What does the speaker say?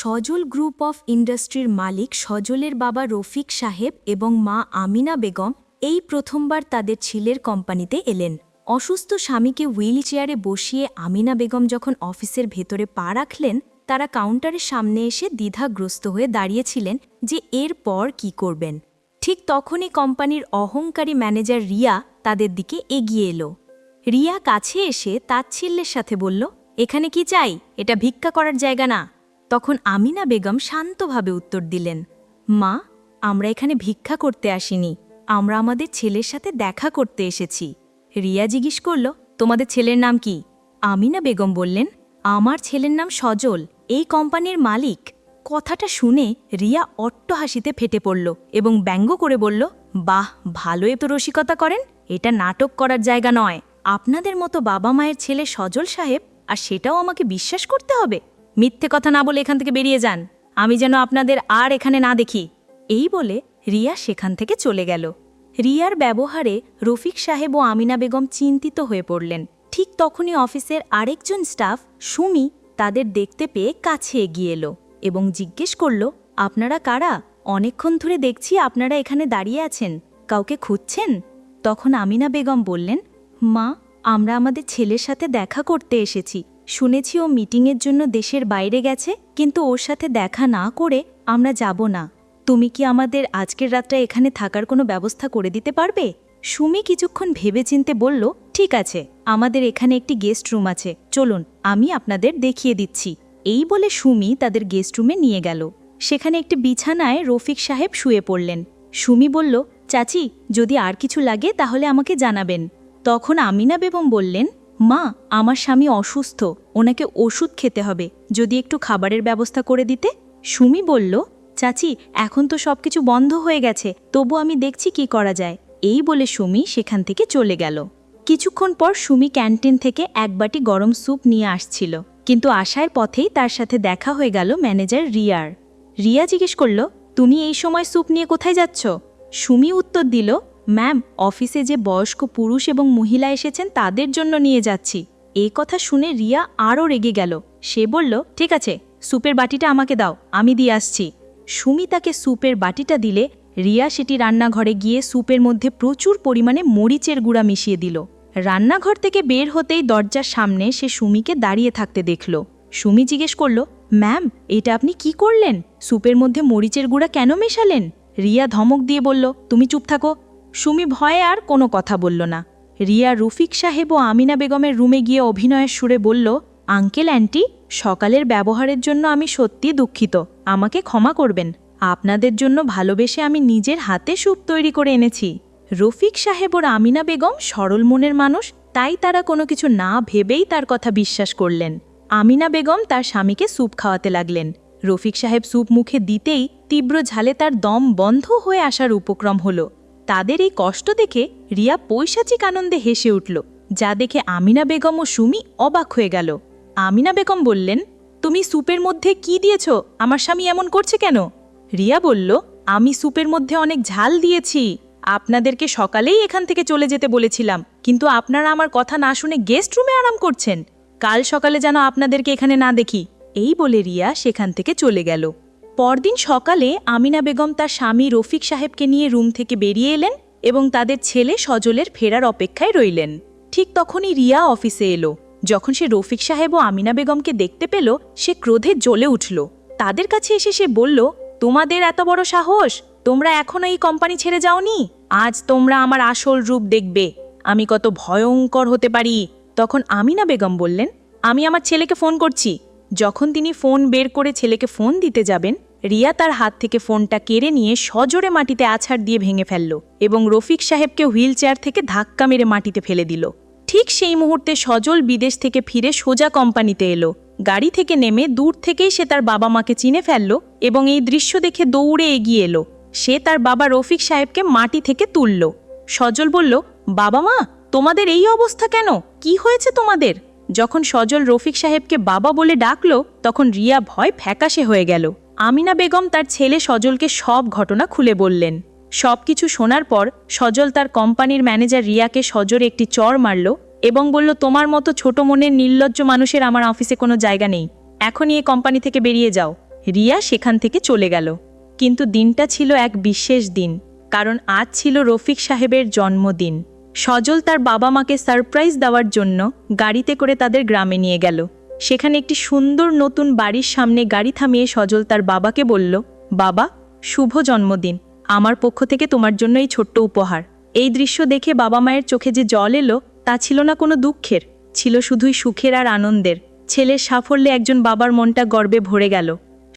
Sajal group of ইন্ডাস্ট্রির মালিক সজলের বাবা রফিক সাহেব এবং মা আমিনা বেগম এই প্রথমবার তাদের ছেলের কোম্পানিতে এলেন। অসুস্থ স্বামীকে হুইল চেয়ারে বসিয়ে আমিনা বেগম যখন অফিসের ভেতরে পা রাখলেন, তারা কাউন্টারের সামনে এসে দ্বিধাগ্রস্ত হয়ে দাঁড়িয়েছিলেন যে এরপর কি করবেন। ঠিক তখনই কোম্পানির অহংকারী ম্যানেজার রিয়া তাদের দিকে এগিয়ে এলো। রিয়া কাছে এসে তাচ্ছিল্যের সাথে বলল, এখানে কি চাই? এটা ভিক্ষা করার জায়গা না। তখন আমিনা বেগম শান্তভাবে উত্তর দিলেন, মা, আমরা এখানে ভিক্ষা করতে আসিনি। আমরা আমাদের ছেলের সাথে দেখা করতে এসেছি। রিয়া জিজ্ঞেস করল, তোমাদের ছেলের নাম কি? আমিনা বেগম বললেন, আমার ছেলের নাম সজল, এই কোম্পানির মালিক। কথাটা শুনে রিয়া অট্ট হাসিতে ফেটে পড়ল এবং ব্যঙ্গ করে বলল, বাহ, ভালো এত রসিকতা করেন। এটা নাটক করার জায়গা নয়। আপনাদের মতো বাবা মায়ের ছেলে সজল সাহেব, আর সেটাও আমাকে বিশ্বাস করতে হবে? মিথ্যে কথা না বলে এখান থেকে বেরিয়ে যান। আমি যেন আপনাদের আর এখানে না দেখি। এই বলে রিয়া সেখান থেকে চলে গেল। রিয়ার ব্যবহারে রফিক সাহেব ও আমিনা বেগম চিন্তিত হয়ে পড়লেন। ঠিক তখনই অফিসের আরেকজন স্টাফ, সুমি, তাদের দেখতে পেয়ে কাছে এগিয়ে এলো এবং জিজ্ঞেস করল, আপনারা কারা? অনেকক্ষণ ধরে দেখছি আপনারা এখানে দাঁড়িয়ে আছেন। কাউকে খুঁজছেন? তখন আমিনা বেগম বললেন, মা, আমরা আমাদের ছেলের সাথে দেখা করতে এসেছি। শুনেছি ও মিটিংয়ের জন্য দেশের বাইরে গেছে, কিন্তু ওর সাথে দেখা না করে আমরা যাব না। তুমি কি আমাদের আজকের রাতটা এখানে থাকার কোনো ব্যবস্থা করে দিতে পারবে? সুমি কিছুক্ষণ ভেবেচিন্তে বলল, ঠিক আছে, আমাদের এখানে একটি গেস্ট রুম আছে, চলুন, আমি আপনাদের দেখিয়ে দিচ্ছি। এই বলে সুমি তাদের গেস্ট রুমে নিয়ে গেল। সেখানে একটি বিছানায় রফিক সাহেব শুয়ে পড়লেন। সুমি বলল, চাচি, যদি আর কিছু লাগে তাহলে আমাকে জানাবেন। তখন আমিনা বেগম বললেন মা, আমার স্বামী অসুস্থ, ওনাকে ওষুধ খেতে হবে। যদি একটু খাবারের ব্যবস্থা করে দিতে? সুমি বলল, চাচি, এখন তো সবকিছু বন্ধ হয়ে গেছে, তবু আমি দেখছি কি করা যায়। এই বলে সুমি সেখান থেকে চলে গেল। কিছুক্ষণ পর সুমি ক্যান্টিন থেকে এক বাটি গরম স্যুপ নিয়ে আসছিল। কিন্তু আসার পথেই তার সাথে দেখা হয়ে গেল ম্যানেজার রিয়ার। রিয়া জিজ্ঞেস করল, তুমি এই সময় স্যুপ নিয়ে কোথায় যাচ্ছ? সুমি উত্তর দিল ম্যাম, অফিসে যে বয়স্ক পুরুষ এবং মহিলা এসেছেন তাদের জন্য নিয়ে যাচ্ছি। এই কথা শুনে রিয়া আরও রেগে গেল। সে বলল, ঠিক আছে স্যুপের বাটিটা আমাকে দাও, আমি দিয়ে আসছি। সুমি তাকে স্যুপের বাটিটা দিলে, রিয়া সেটি রান্নাঘরে গিয়ে স্যুপের মধ্যে প্রচুর পরিমাণে মরিচের গুঁড়া মিশিয়ে দিল। রান্নাঘর থেকে বের হতেই দরজার সামনে সে সুমিকে দাঁড়িয়ে থাকতে দেখল। সুমি জিজ্ঞেস করল, ম্যাম, এটা আপনি কি করলেন? স্যুপের মধ্যে মরিচের গুঁড়া কেন মেশালেন? রিয়া ধমক দিয়ে বলল, তুমি চুপ থাকো সুমি ভয়ে আর কোনো কথা বলল না। রিয়া রফিক সাহেব ও আমিনা বেগমের রুমে গিয়ে অভিনয়ের সুরে বলল, আঙ্কেল অ্যান্টি সকালের ব্যবহারের জন্য আমি সত্যি দুঃখিত। আমাকে ক্ষমা করবেন। আপনাদের জন্য ভালোবেসে আমি নিজের হাতে স্যুপ তৈরি করে এনেছি। রফিক সাহেব ওর আমিনা বেগম সরল মনের মানুষ, তাই তারা কোনো কিছু না ভেবেই তার কথা বিশ্বাস করলেন। আমিনা বেগম তার স্বামীকে স্যুপ খাওয়াতে লাগলেন। রফিক সাহেব স্যুপ মুখে দিতেই তীব্র ঝালে তার দম বন্ধ হয়ে আসার উপক্রম হলো। তাদের এই কষ্ট দেখে রিয়া পৈশাচিক আনন্দে হেসে উঠল, যা দেখে আমিনা বেগম ও সুমি অবাক হয়ে গেল। আমিনা বেগম বললেন, তুমি স্যুপের মধ্যে কি দিয়েছ? আমার স্বামী এমন করছে কেন? রিয়া বলল, আমি স্যুপের মধ্যে অনেক ঝাল দিয়েছি। আপনাদেরকে সকালেই এখান থেকে চলে যেতে বলেছিলাম, কিন্তু আপনারা আমার কথা না শুনে গেস্ট রুমে আরাম করছেন। কাল সকালে যেন আপনাদেরকে এখানে না দেখি। এই বলে রিয়া সেখান থেকে চলে গেল। পরদিন সকালে আমিনা বেগম তার স্বামী রফিক সাহেবকে নিয়ে রুম থেকে বেরিয়ে এলেন এবং তাদের ছেলে সজলের ফেরার অপেক্ষায় রইলেন। ঠিক তখনই রিয়া অফিসে এলো। যখন সে রফিক সাহেব ও আমিনা বেগমকে দেখতে পেল, সে ক্রোধে জ্বলে উঠল। তাদের কাছে এসে সে বলল, তোমাদের এত বড় সাহস! তোমরা এখনও এই কোম্পানি ছেড়ে যাওনি? আজ তোমরা আমার আসল রূপ দেখবে। আমি কত ভয়ঙ্কর হতে পারি। তখন আমিনা বেগম বললেন, আমি আমার ছেলেকে ফোন করছি। যখন তিনি ফোন বের করে ছেলেকে ফোন দিতে যাবেন রিয়া তার হাত থেকে ফোনটা কেড়ে নিয়ে সজোরে মাটিতে আছাড় দিয়ে ভেঙে ফেলল এবং রফিক সাহেবকে হুইল চেয়ার থেকে ধাক্কা মেরে মাটিতে ফেলে দিল। ঠিক সেই মুহূর্তে সজল বিদেশ থেকে ফিরে সোজা কোম্পানিতে এলো। গাড়ি থেকে নেমে দূর থেকেই সে তার বাবা মাকে চিনে ফেলল এবং এই দৃশ্য দেখে দৌড়ে এগিয়ে এলো। সে তার বাবা রফিক সাহেবকে মাটি থেকে তুলল। সজল বলল, বাবা মা, তোমাদের এই অবস্থা কেন? কি হয়েছে তোমাদের? যখন সজল রফিক সাহেবকে বাবা বলে ডাকল, তখন রিয়া ভয় ফ্যাকাশে হয়ে গেল। আমিনা বেগম তার ছেলে সজলকে সব ঘটনা খুলে বললেন। সব কিছু শোনার পর সজল তার কোম্পানির ম্যানেজার রিয়াকে সজোরে একটি চর মারল এবং বলল, তোমার মতো ছোট মনের নির্লজ্জ মানুষের আমার অফিসে কোনো জায়গা নেই। এখনই এ কোম্পানি থেকে বেরিয়ে যাও। রিয়া সেখান থেকে চলে গেল। কিন্তু দিনটা ছিল এক বিশেষ দিন, কারণ আজ ছিল রফিক সাহেবের জন্মদিন। সজল তার বাবা মাকে সারপ্রাইজ দেওয়ার জন্য গাড়িতে করে তাদের গ্রামে নিয়ে গেল। সেখানে একটি সুন্দর নতুন বাড়ির সামনে গাড়ি থামিয়ে সজল তার বাবাকে বলল, বাবা, শুভ জন্মদিন। আমার পক্ষ থেকে তোমার জন্য এই ছোট্ট উপহার। এই দৃশ্য দেখে বাবা মায়ের চোখে যে জল এলো, তা ছিল না কোনো দুঃখের। ছিল শুধুই সুখের আর আনন্দের। ছেলের সাফল্যে একজন বাবার মনটা গর্বে ভরে গেল।